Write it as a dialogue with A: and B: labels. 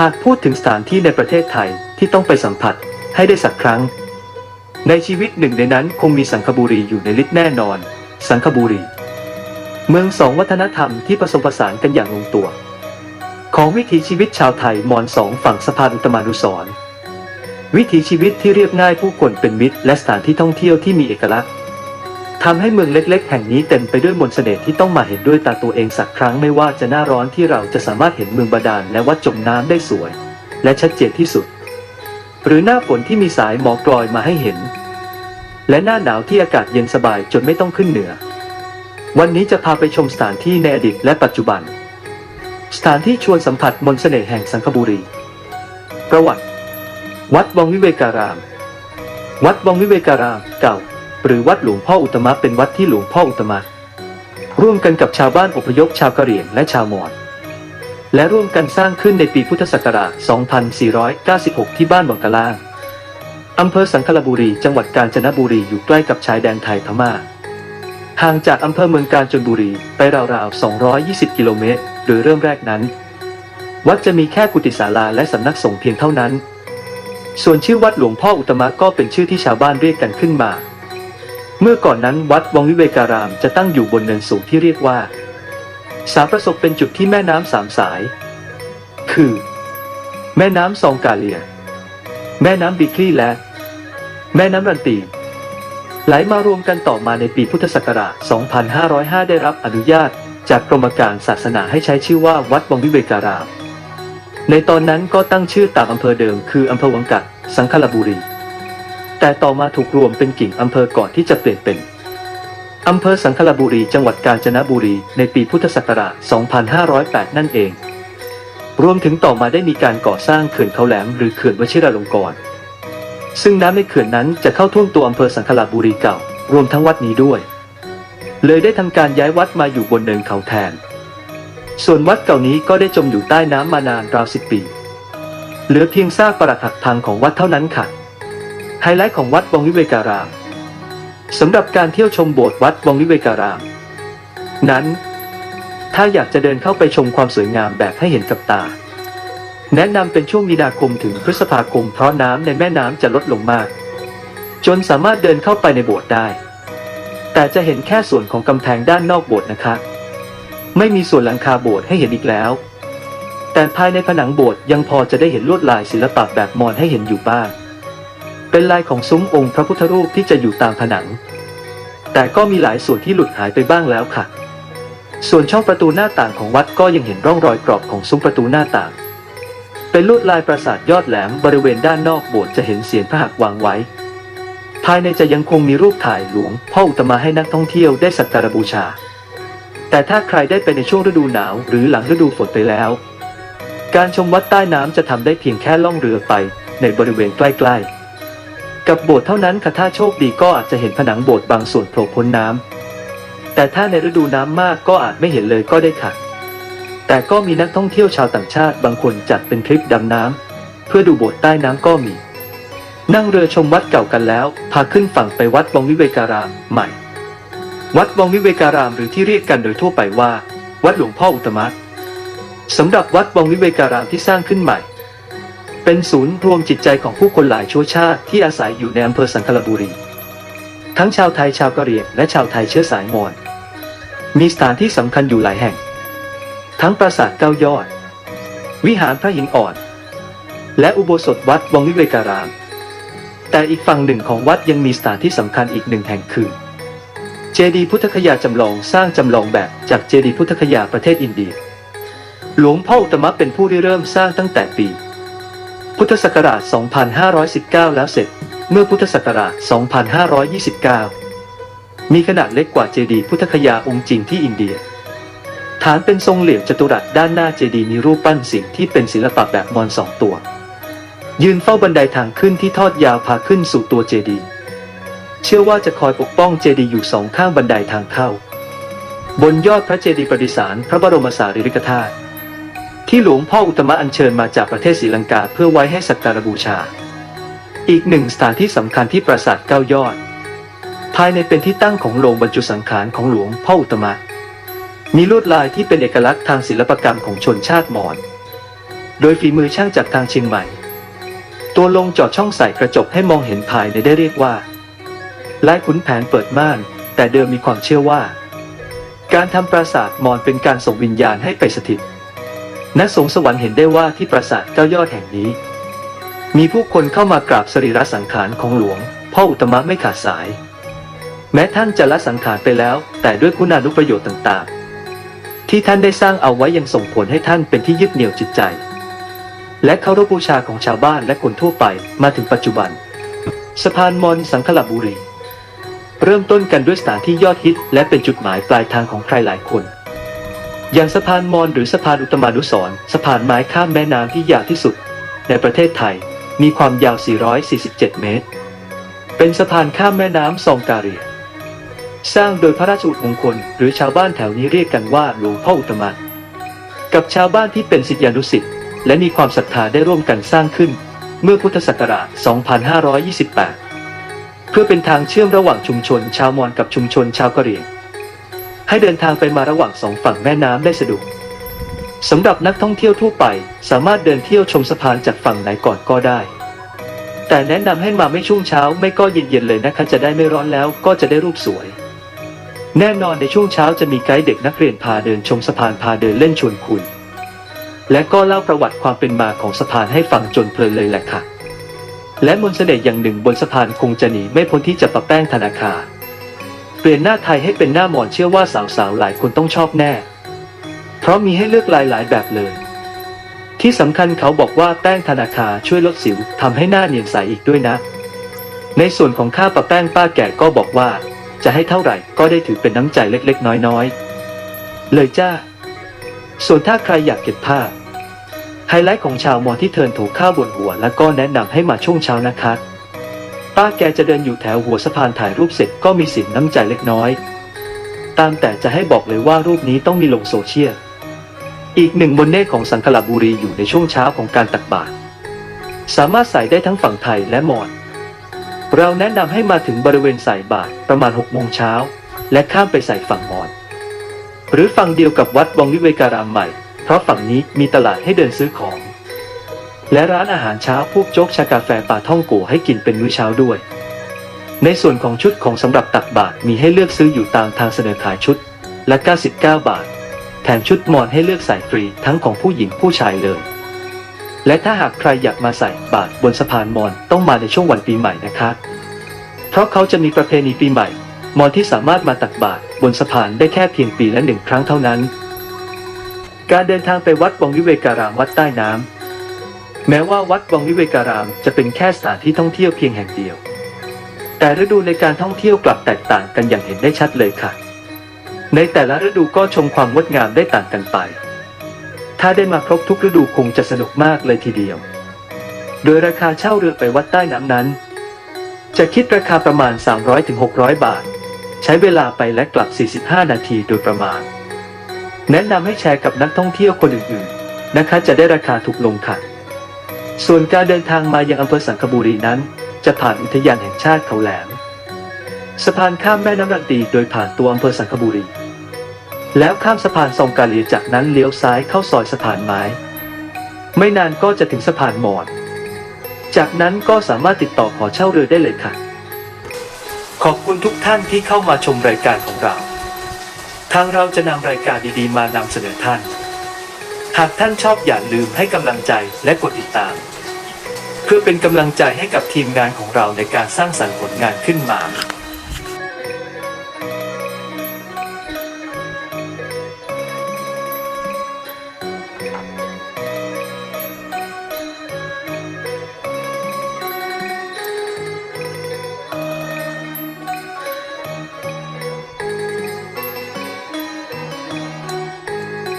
A: หากพูดถึงสถานที่ในประเทศไทยที่ต้องไปสัมผัสให้ได้สักครั้ง ในชีวิตหนึ่งในนั้นคงมีสังคบุรีอยู่ในลิสต์แน่นอน สังคบุรี เมืองสองวัฒนธรรมที่ผสมผสานกันอย่างลงตัว ของวิถีชีวิตชาวไทยมอญสองฝั่งสะพานอุตมานุสรวิถีชีวิตที่เรียบง่ายผู้คนเป็นมิตร และสถานที่ท่องเที่ยวที่มีเอกลักษณ์ ทำให้เมืองเล็ก ๆ แห่งนี้เต็มไปด้วยมนต์เสน่ห์ที่ต้องมาเห็นด้วยตาตัวเองสักครั้งไม่ว่าจะหน้าร้อนที่เราจะสามารถเห็นเมืองบาดาลและวัดจมน้ำได้สวย และชัดเจนที่สุด หรือหน้าฝนที่มีสายหมอกกลอยมาให้เห็น และหน้าหนาวที่อากาศเย็นสบายจนไม่ต้องขึ้นเหนือ วันนี้จะพาไปชมสถานที่ในอดีตและปัจจุบัน สถานที่ชวนสัมผัสมนต์เสน่ห์แห่งสังคบุรี ประวัติ วัดวังวิเวการาม วัดวังวิเวการามเก่า หรือวัดหลวงพ่ออุตมะเป็นวัดที่หลวงพ่ออุตมะ ร่วมกันกับชาวบ้านอพยพชาวกะเหรี่ยงและชาวมอญและร่วมกันสร้างขึ้นในปีพุทธศักราช 2496 ที่บ้านวังกะล่างอำเภอสังขละบุรี จังหวัดกาญจนบุรีอยู่ใกล้กับชายแดนไทยพม่า ห่างจากอำเภอเมืองกาญจนบุรีไปราวๆ 220 กิโลเมตร โดยเริ่มแรกนั้น วัดจะมีแค่กุฏิศาลาและสำนักสงฆ์เพียงเท่านั้น ส่วนชื่อวัดหลวงพ่ออุตมะก็เป็นชื่อที่ชาวบ้านเรียกกันขึ้นมา เมื่อก่อนนั้นวัดวังวิเวการามจะตั้งอยู่บนเนินสูงที่เรียกว่า สาประสบเป็นจุดที่แม่น้ำสามสาย คือ แม่น้ำซองกาเลีย แม่น้ำบิคลี่และ แม่น้ำรันตีไหลมารวมกันต่อมาในปีพุทธศักราช 2505 ได้รับอนุญาตจากกรมการศาสนาให้ใช้ชื่อว่าวัดวังวิเวการาม ในตอนนั้นก็ตั้งชื่อตามอำเภอเดิมคืออำเภอวังกัดสังขละบุรี แต่ต่อมาถูกรวมเป็นกิ่งอำเภอก่อนที่จะเปลี่ยนเป็นอำเภอสังขละบุรีจังหวัดกาญจนบุรีในปีพุทธศักราช 2508 นั่นเอง รวมถึงต่อมาได้มีการก่อสร้างเขื่อนเขาแหลมหรือเขื่อนวชิราลงกรณ์ซึ่งน้ำในเขื่อนนั้นจะเข้าท่วมตัวอำเภอสังขละบุรีเก่า รวมทั้งวัดนี้ด้วย เลยได้ทำการย้ายวัดมาอยู่บนเนินเขาแทน ส่วนวัดเก่านี้ก็ได้จมอยู่ใต้น้ำมานานราวสิบปี เหลือเพียงซากปรักหักพังของวัดเท่านั้นค่ะ ไฮไลท์ของวัดวังวิเวการามสำหรับการเที่ยวชมโบสถ์วัดวังวิเวการาม นั้น ถ้าอยากจะเดินเข้าไปชมความสวยงามแบบให้เห็นกับตา แนะนำเป็นช่วงมีนาคมถึงพฤษภาคมเพราะน้ำในแม่น้ำจะลดลงมาก จนสามารถเดินเข้าไปในโบสถ์ได้ แต่จะเห็นแค่ส่วนของกำแพงด้านนอกโบสถ์นะคะ ไม่มีส่วนหลังคาโบสถ์ให้เห็นอีกแล้ว แต่ภายในผนังโบสถ์ยังพอจะได้เห็นลวดลายศิลปะแบบมอญให้เห็นอยู่บ้าง เป็นลายของซุ้มองค์พระพุทธรูปที่จะอยู่ตามผนัง แต่ก็มีหลายส่วนที่หลุดหายไปบ้างแล้วค่ะ ส่วนช่องประตูหน้าต่างของวัดก็ยังเห็นร่องรอยกรอบของซุ้มประตูหน้าต่าง เป็นลวดลายปราสาทยอดแหลมบริเวณด้านนอกโบสถ์จะเห็นเสียนพระหักวางไว้ ภายในจะยังคงมีรูปถ่ายหลวงพ่ออุตมะให้นักท่องเที่ยวได้สักการบูชา แต่ถ้าใครได้ไปในช่วงฤดูหนาว หรือหลังฤดูฝนไปแล้วการชมวัดใต้น้ำจะทำได้เพียงแค่ล่องเรือไปในบริเวณใกล้ ๆ กับโบสถ์เท่านั้นค่ะถ้าโชคดีก็อาจจะเห็นผนังโบสถ์บางส่วนโผล่พ้นน้ำแต่ถ้าในฤดูน้ำมากก็อาจไม่เห็นเลยก็ได้ค่ะ แต่ก็มีนักท่องเที่ยวชาวต่างชาติบางคนจัดเป็นทริปดำน้ำเพื่อดูโบสถ์ใต้น้ำก็มี นั่งเรือชมวัดเก่ากันแล้ว พาขึ้นฝั่งไปวัดวังวิเวการามใหม่ วัดวังวิเวการามหรือที่เรียกกันโดยทั่วไปว่า วัดหลวงพ่ออุตตมะสำหรับวัดวังวิเวการามที่สร้างขึ้นใหม่ เป็นศูนย์รวมจิตใจของผู้คนหลายชั่วชาติที่อาศัยอยู่ในอำเภอสังขละบุรี ทั้งชาวไทยชาวกะเหรี่ยงและชาวไทยเชื้อสายมอญมีสถานที่สำคัญอยู่หลายแห่ง ทั้งปราสาทเก้ายอด วิหารพระหินอ่อน และอุโบสถวัดวังวิเวการาม แต่อีกฝั่งหนึ่งของวัดยังมีสถานที่สำคัญอีกหนึ่งแห่งคือ เจดีย์พุทธคยาจำลองสร้างจำลองแบบจากเจดีย์พุทธคยาประเทศอินเดีย หลวงพ่ออุตมะเป็นผู้ริเริ่มสร้างตั้งแต่ปี พุทธศักราช 2519 แล้วเสร็จ เมื่อพุทธศักราช 2529 มีขนาดเล็กกว่าเจดีย์พุทธคยาองค์จริงที่อินเดีย ฐานเป็นทรงเหลี่ยมจัตุรัสด้านหน้าเจดีย์มีรูปปั้นสิ่งที่เป็นศิลปะแบบมอญสองตัว ยืนเฝ้าบันไดทางขึ้นที่ทอดยาวพาขึ้นสู่ตัวเจดีย์เชื่อว่าจะคอยปกป้องเจดีย์อยู่สองข้างบันไดทางเข้า บนยอดพระเจดีย์ประดิษฐานพระบรมสารีริกธาตุ ที่หลวงพ่ออุตมะอัญเชิญมาจากประเทศศรีลังกาเพื่อไว้ให้สักการบูชา อีกหนึ่งสถานที่สำคัญที่ปราสาทเก้ายอด ภายในเป็นที่ตั้งของโรงบรรจุสังขารของหลวงพ่ออุตตมะ มีลวดลายที่เป็นเอกลักษณ์ทางศิลปกรรมของชนชาติมอญ โดยฝีมือช่างจากทางเชียงใหม่ ตัวลงจอดช่องใส่กระจกให้มองเห็นภายในได้เรียกว่าลายขุนแผนเปิดม่าน แต่เดิมมีความเชื่อว่า การทำปราสาทมอญเป็นการส่งวิญญาณให้ไปสถิต ณสงสวรรค์เห็นได้ว่าที่ปราสาทเก้ายอดแห่งนี้ มีผู้คนเข้ามากราบสรีระสังขารของหลวง พ่ออุตตมะไม่ขาดสาย แม้ท่านจะละสังขารไปแล้ว แต่ด้วยคุณานุประโยชน์ต่างๆ ที่ท่านได้สร้างเอาไว้ยังส่งผลให้ท่านเป็นที่ยึดเหนี่ยวจิตใจ และเคารพบูชาของชาวบ้านและคนทั่วไปมาถึงปัจจุบัน สะพานมอนสังขละบุรี เริ่มต้นกันด้วยสถานที่ยอดฮิต และเป็นจุดหมายปลายทางของใครหลายคน อย่างสะพานมอนหรือสะพานอุตมานุสรณ์สะพานไม้ข้ามแม่น้ำที่ยาวที่สุด ในประเทศไทยมีความยาว 447 เมตร เป็นสะพานข้ามแม่น้ำซองกาเรีย สร้างโดยพระราชอุดมงคล หรือชาวบ้านแถวนี้เรียกกันว่าหลวงพ่ออุตมะกับชาวบ้านที่เป็นศิษยานุศิษย์และมีความศรัทธาได้ร่วมกันสร้างขึ้น เมื่อพุทธศักราช 2528 เพื่อเป็นทางเชื่อมระหว่างชุมชนชาวมอญกับชุมชนชาวกะเหรี่ยง ให้เดินทางไปมาระหว่างสองฝั่งแม่น้ำได้สะดวกสำหรับนักท่องเที่ยวทั่วไปสามารถเดินเที่ยวชมสะพานจากฝั่งไหนก่อนก็ได้ แต่แนะนำให้มาไม่ช่วงเช้าไม่ก็เย็นๆเลยนะคะจะได้ไม่ร้อนแล้วก็จะได้รูปสวย แน่นอนในช่วงเช้าจะมีไกด์เด็กนักเรียนพาเดินชมสะพานพาเดินเล่นชวนคุยและก็เล่าประวัติความเป็นมาของสะพานให้ฟังจนเพลินเลยแหละค่ะ และมนต์เสน่ห์อย่างหนึ่งบนสะพานคงจะหนีไม่พ้นที่จะปะแป้งธนาคาร เปลี่ยนหน้าไทยให้เป็นหน้าหมอนเชื่อว่าสาวๆหลายคนต้องชอบแน่ เพราะมีให้เลือกหลายๆแบบเลย ที่สำคัญเขาบอกว่าแป้งธนาคาช่วยลดสิวทำให้หน้าเนียนใสอีกด้วยนะ ในส่วนของค่าปะแป้งป้าแก่ก็บอกว่า จะให้เท่าไหร่ก็ได้ถือเป็นน้ำใจเล็กๆ น้อยๆ เลยจ้า ส่วนถ้าใครอยากเก็บภาพไฮไลท์ของชาวมอญที่เทินถูกข้าวบนหัว แล้วก็แนะนำให้มาช่วงเช้านะคะ ป้าแกจะเดินอยู่แถวหัวสะพานถ่ายรูปเสร็จก็มีสินน้ำใจเล็กน้อย ตามแต่จะให้บอกเลยว่ารูปนี้ต้องมีลงโซเชียล อีกหนึ่งบนเนตของสังขละบุรีอยู่ในช่วงเช้าของการตักบาตร สามารถใส่ได้ทั้งฝั่งไทยและมอญ เราแนะนำให้มาถึงบริเวณใส่บาตรประมาณ6โมงเช้า และข้ามไปใส่ฝั่งมอญ หรือฝั่งเดียวกับวัดวังวิเวการามใหม่ เพราะฝั่งนี้มีตลาดให้เดินซื้อของ และร้านอาหารเช้าพวกโจ๊กชากาแฟปลาท่องโกให้กินเป็นมื้อเช้าด้วย ในส่วนของชุดของสำหรับตักบาตรมีให้เลือกซื้ออยู่ตามทางเสนอขายชุดละ 99 บาท แถมชุดมอนให้เลือกใส่ฟรีทั้งของผู้หญิงผู้ชายเลย และถ้าหากใครอยากมาใส่บาตรบนสะพานมอนต้องมาในช่วงวันปีใหม่นะคะ เพราะเขาจะมีประเพณีปีใหม่ มอนที่สามารถมาตักบาตรบนสะพานได้แค่เพียงปีละหนึ่งครั้งเท่านั้น การเดินทางไปวัดวงวิเวการามวัดใต้น้ำ แม้ว่าวัดวังวิเวการามจะเป็นแค่สถานที่ท่องเที่ยวเพียงแห่งเดียว แต่ฤดูในการท่องเที่ยวกลับแตกต่างกันอย่างเห็นได้ชัดเลยค่ะ ในแต่ละฤดูก็ชมความงดงามได้ต่างกันไป ถ้าได้มาครบทุกฤดูคงจะสนุกมากเลยทีเดียว โดยราคาเช่าเรือไปวัดใต้น้ำนั้น จะคิดราคาประมาณ 300-600 บาท ใช้เวลาไปและกลับ 45 นาทีโดยประมาณ แนะนำให้แชร์กับนักท่องเที่ยวคนอื่นๆ นะคะจะได้ราคาถูกลงค่ะ ส่วนการเดินทางมายังอำเภอสังขบุรีนั้น จะผ่านอุทยานแห่งชาติเขาแหลม สะพานข้ามแม่น้ำรันตีโดยผ่านตัวอำเภอสังขบุรี แล้วข้ามสะพานซองกาลีจากนั้นเลี้ยวซ้ายเข้าซอยสะพานไม้ ไม่นานก็จะถึงสะพานหมอน จากนั้นก็สามารถติดต่อขอเช่าเรือได้เลยค่ะ ขอบคุณทุกท่านที่เข้ามาชมรายการของเรา ทางเราจะนำรายการดีๆ มานำเสนอท่าน หากท่านชอบอย่าลืมให้กำลังใจและกดติดตาม เพื่อเป็นกำลังใจให้กับทีมงานของเราในการสร้างสรรค์ผลงานขึ้นมา